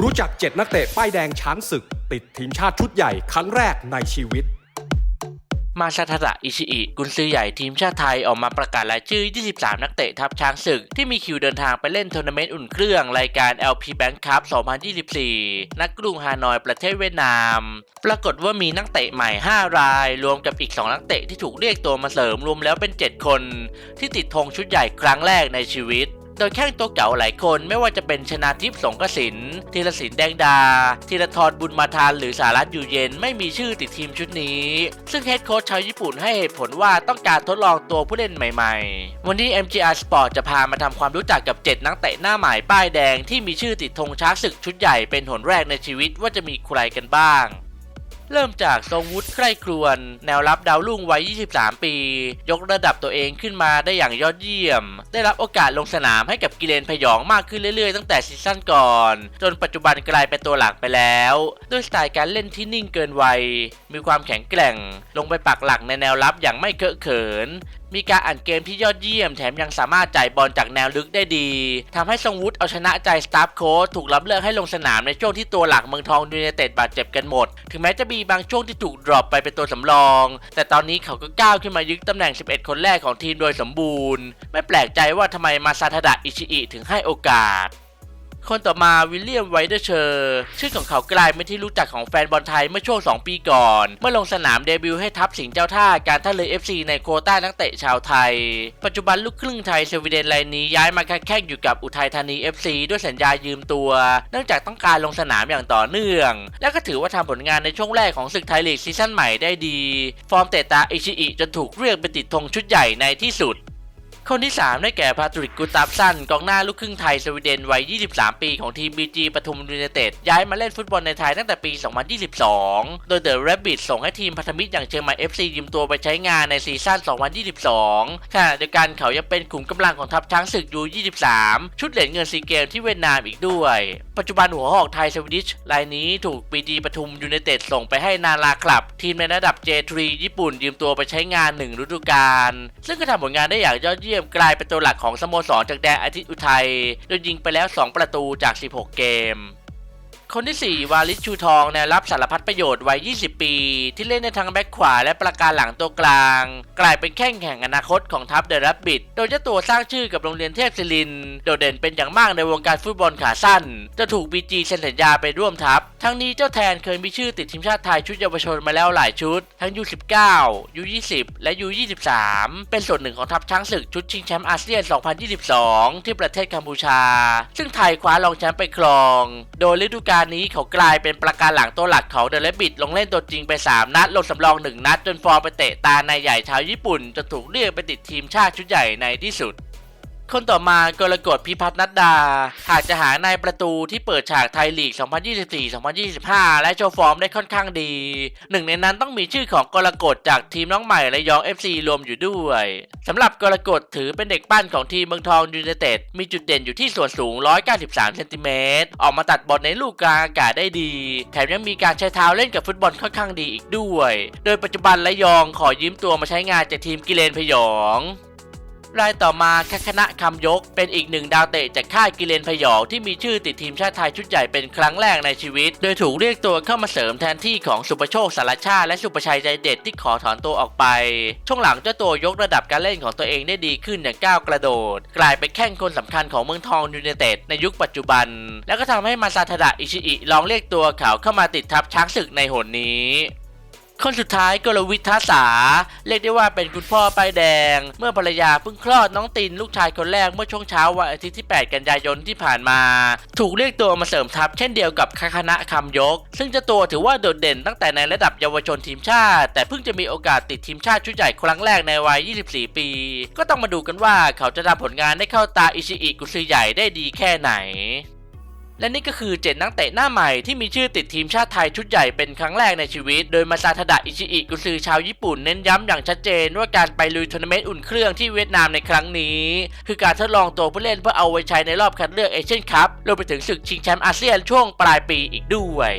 รู้จัก 7 นักเตะป้ายแดงช้างศึก ติดทีมชาติชุดใหญ่ครั้งแรกในชีวิต มาซาทาระอิชิอิกุนซือใหญ่ทีมชาติไทยออกมาประกาศรายชื่อ 23 นักเตะทัพช้างศึก ที่มีคิวเดินทางไปเล่นทัวร์นาเมนต์อุ่นเครื่อง รายการ LP Bank Cup 2024นักกรุงฮานอยประเทศเวียดนาม ปรากฏว่ามีนักเตะใหม่ 5 ราย รวมกับอีก 2 นักเตะที่ถูกเรียกตัวมาเสริมรวมแล้วเป็น 7 คน ที่ติดธงชุดใหญ่ครั้งแรกในชีวิต โดยแข้งตัวเก่าหลายคนไม่ว่าจะเป็นชนาทิพย์สงกสินธีรศิลป์แดงดาธีรทรบุญมาทานหรือสารัตอยู่เย็นไม่มีชื่อติดทีมชุดนี้ ซึ่งเฮดโค้ชชาวญี่ปุ่นให้เหตุผลว่าต้องการทดลองตัวผู้เล่นใหม่ ๆ วันนี้ MGR Sport จะพามาทำความรู้จักกับ 7 นักเตะหน้าใหม่ป้ายแดงที่มีชื่อติดธงช้างศึกชุดใหญ่เป็นหนแรกในชีวิตว่าจะมีใครกันบ้างเริ่มจากทรงวุฒิใคร่ครวญแนวรับดาวรุ่งวัย 23 ปี ยกระดับตัวเองขึ้นมาได้อย่างยอดเยี่ยม ได้รับโอกาสลงสนามให้กับกิเลนพยองมากขึ้นเรื่อยๆ ตั้งแต่ซีซั่นก่อน จนปัจจุบันกลายเป็นตัวหลักไปแล้วด้วยสไตล์การเล่นที่นิ่งเกินวัย มีความแข็งแกร่ง ลงไปปักหลักในแนวรับอย่างไม่เคอะเขินมีการอ่านเกมที่ยอดเยี่ยมแถมยังสามารถจ่ายบอลจากแนวลึกได้ดีทำให้ทรงวุฒิเอาชนะใจสตาฟโค้ชถูกรับเลือกให้ลงสนามในช่วงที่ตัวหลักเมืองทองยูไนเต็ดบาดเจ็บกันหมด ถึงแม้จะมีบางช่วงที่ถูกดรอปไปเป็นตัวสำรอง แต่ตอนนี้เขาก็ก้าวขึ้นมายึดตำแหน่ง 11 คนแรกของทีมโดยสมบูรณ์ ไม่แปลกใจว่าทำไมมาซาทาดะอิชิอิถึงให้โอกาส คนต่อมาวิลเลียมไวเดอร์เชอร์ชื่อของเขากลายเป็นที่รู้จักของแฟนบอลไทยเมื่อช่วง 2 ปีก่อน เมื่อลงสนามเดบิวต์ให้ทัพสิงห์เจ้าท่าการท่าเรือ FC ในโคต้านักเตะชาวไทย ปัจจุบันลูกครึ่งไทยสวีเดนรายนี้ย้ายมาค้าแข่งอยู่กับอุทัยธานี FC ด้วยสัญญายืมตัว เนื่องจากต้องการลงสนามอย่างต่อเนื่อง และก็ถือว่าทำผลงานในช่วงแรกของศึกไทยลีกซีซั่นใหม่ได้ดี ฟอร์มเตะตาอิชิอิจนถูกเรียกไปติดธงชุดใหญ่ในที่สุด คนที่ 3 ได้แก่พาตริกกูตับสันกองหน้าลูกครึ่งไทยสวีเดนวัย 23 ปีของทีม BG ปทุมยูไนเต็ดย้ายมาเล่นฟุตบอลในไทยตั้งแต่ปี 2022 โดยเดอะ r a b b i t ส่งให้ทีมพันธมิตรอย่างเชียงใหม่ FC ยืมตัวไปใช้งานในซีซั่น 2022ขณะเดียวกันเขายังเป็นขุมกำลังของทัพช้างศึกยู 23 ชุดเหรียญเงินซีเกมที่เวียดนามอีกด้วย ปัจจุบันหัวหอกไทยสวีดิชรายนี้ถูก BG ปทุมยูไนเต็ดส่งไปให้นาราคลับ ทีมในระดับ J3 ญี่ปุ่นยืมตัวไปใช้งาน 1 ฤดูกาลซึ่งก็ทำผลงานได้อย่างยอดเยี่ยมกลายเป็นตัวหลักของสโมสรจากแดนอาทิตย์อุทัยโดยยิงไปแล้ว 2 ประตูจาก 16 เกม คนที่ 4 วาลิชชูทองแนวรับสารพัดประโยชน์วัย 20 ปี ที่เล่นในทางแบ็คขวาและประการหลังตัวกลาง กลายเป็นแข้งแห่งอนาคตของทัพเดอะรับบิดโดยเจ้าตัวสร้างชื่อกับโรงเรียนเทพศิรินโดดเด่นเป็นอย่างมากในวงการฟุตบอลขาสั้น จะถูกบีจีเซ็นสัญญาไปร่วมทัพ ทั้งนี้เจ้าแทนเคยมีชื่อติดทีมชาติไทยชุดเยาวชนมาแล้วหลายชุด ทั้ง U19 U20 และ U23 เป็นส่วนหนึ่งของทัพช้างศึกชุดชิงแชมป์อาเซียน 2022 ที่ประเทศกัมพูชา ซึ่งไทยคว้ารองแชมป์ไปครอง โดยฤดูกาลนี้เขากลายเป็นประการหลังตัวหลักของเดลบิดลงเล่นตัวจริงไป 3 นัดลงสำรอง 1 นัดจนฟอร์มไปเตะตาในใหญ่ชาวญี่ปุ่นจนถูกเรียกไปติดทีมชาติชุดใหญ่ในที่สุด คนต่อมากรกฎพิพัฒนัดดา หากจะหานายประตูที่เปิดฉากไทยลีก 2024-2025 และโชว์ฟอร์มได้ค่อนข้างดี หนึ่งในนั้นต้องมีชื่อของกรกฎจากทีมน้องใหม่และยอง FC รวมอยู่ด้วยสำหรับกรกฎถือเป็นเด็กปั้นของทีมเมืองทองยูไนเต็ดมีจุดเด่นอยู่ที่ส่วนสูง 193 เซนติเมตรออกมาตัดบอลในลูกกลางอากาศได้ดี แถมยังมีการใช้เท้าเล่นกับฟุตบอลค่อนข้างดีอีกด้วย โดยปัจจุบันและยองขอยืมตัวมาใช้งานจากทีมกิเลนพยอง รายต่อมาคคณะคำยก เป็นอีกหนึ่งดาวเตะจากค่ายกิเลนพยองที่มีชื่อติดทีมชาติไทยชุดใหญ่เป็นครั้งแรกในชีวิต โดยถูกเรียกตัวเข้ามาเสริมแทนที่ของสุประโชคสารชาติและสุประชัยใจเด็ดที่ขอถอนตัวออกไป ช่วงหลังเจ้าตัวยกระดับการเล่นของตัวเองได้ดีขึ้นอย่างก้าวกระโดด กลายเป็นแข้งคนสำคัญของเมืองทองยูไนเต็ดในยุคปัจจุบัน แล้วก็ทำให้มาซาทาดะอิชิอิลองเรียกตัวเขาเข้ามาติดทัพช้างศึกในหนนี้ คนสุดท้ายกลวิทัศาเรียกได้ว่าเป็นคุณพ่อป้ายแดง เมื่อภรรยาเพิ่งคลอดน้องตินลูกชายคนแรกเมื่อช่วงเช้าวันอาทิตย์ที่ 8 กันยายนที่ผ่านมา ถูกเรียกตัวมาเสริมทัพเช่นเดียวกับคณะคำยก ซึ่งเจ้าตัวถือว่าโดดเด่นตั้งแต่ในระดับเยาวชนทีมชาติ แต่เพิ่งจะมีโอกาสติดทีมชาติชุดใหญ่ครั้งแรกในวัย 24 ปี ก็ต้องมาดูกันว่าเขาจะทำผลงานได้เข้าตาอิชิอิกุซือใหญ่ได้ดีแค่ไหน และนี่ก็คือ7นักเตะหน้าใหม่ที่มีชื่อติดทีมชาติไทยชุดใหญ่เป็นครั้งแรกในชีวิต โดยมาซาทาดะอิชิอิกุซือชาวญี่ปุ่นเน้นย้ำอย่างชัดเจนว่าการไปลุยทัวร์นาเมนต์อุ่นเครื่องที่เวียดนามในครั้งนี้ คือการทดลองตัวผู้เล่นเพื่อเอาไว้ใช้ในรอบคัดเลือกเอเชียนคัพรวมไปถึงศึกชิงแชมป์อาเซียนช่วงปลายปีอีกด้วย